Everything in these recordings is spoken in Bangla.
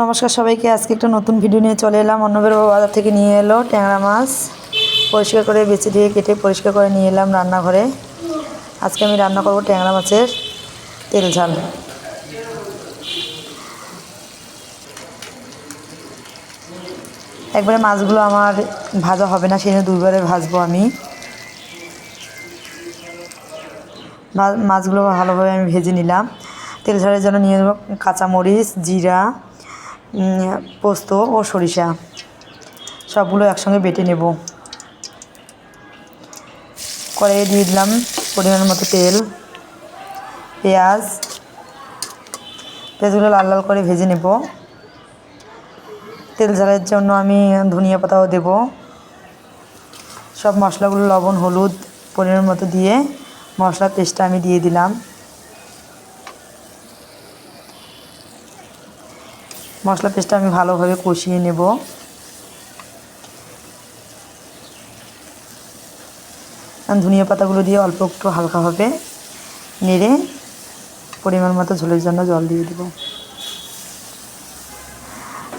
নমস্কার সবাইকে, আজকে একটা নতুন ভিডিও নিয়ে চলে এলাম। অন্নবের বাজার থেকে নিয়ে এলো ট্যাংরা মাছ। পরিষ্কার করে বেছে দিয়ে কেটে পরিষ্কার করে নিয়ে এলাম রান্নাঘরে। আজকে আমি রান্না করব ট্যাংরা মাছের তেল ঝাল। একবারে মাছগুলো আমার ভাজা হবে না সেই জন্য দুইবারে ভাজবো আমি। মাছগুলো ভালোভাবে আমি ভেজে নিলাম। তেল ঝালের জন্য নিয়ে নেব কাঁচামরিচ, জিরা পোস্ত ও সরিষা। সবগুলো একসঙ্গে বেটে নেব। কড়াইয়ে দিয়ে দিলাম পরিমাণ মতো তেল, পেঁয়াজ। পেঁয়াজগুলো লাল লাল করে ভেজে নেব। তেল ঝালের জন্য আমি ধনিয়া পাতাও দেব। সব মশলাগুলো লবণ, হলুদ পরিমাণ মতো দিয়ে মশলার পেস্টটা আমি দিয়ে দিলাম। মশলা পেস্টটা আমি ভালোভাবে কষিয়ে নেব। ধনিয়া পাতাগুলো দিয়ে অল্প একটু হালকাভাবে নেড়ে পরিমাণ মতো ঝোলের জন্য জল দিয়ে দেব।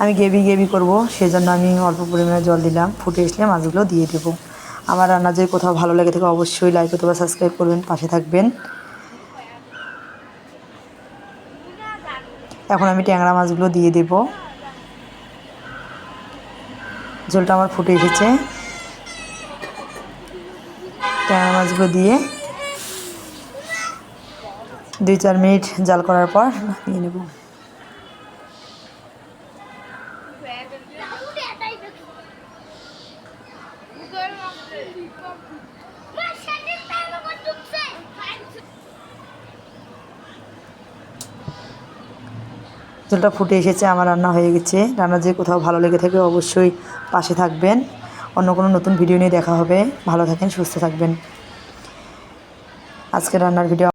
আমি গেবি গেবি করব, সেজন্য আমি অল্প পরিমাণে জল দিলাম, ফুটে আসলে মাছগুলো দিয়ে দেবো। আমার রান্না যদি কোথাও ভালো লাগে থাকে অবশ্যই লাইক অথবা সাবস্ক্রাইব করবেন, পাশে থাকবেন। এখন আমি ট্যাংরা মাছগুলো দিয়ে দেব। ঝোলটা আমার ফুটে এসেছে। ট্যাংরা মাছগুলো দিয়ে দুই চার মিনিট জাল করার পর নিয়ে নেব। ঝোলটা ফুটে এসেছে, আমার রান্না হয়ে গেছে। রান্না যে কোথাও ভালো লেগে থাকে অবশ্যই পাশে থাকবেন। অন্য কোনো নতুন ভিডিও নিয়ে দেখা হবে। ভালো থাকেন, সুস্থ থাকবেন। আজকে রান্নার ভিডিও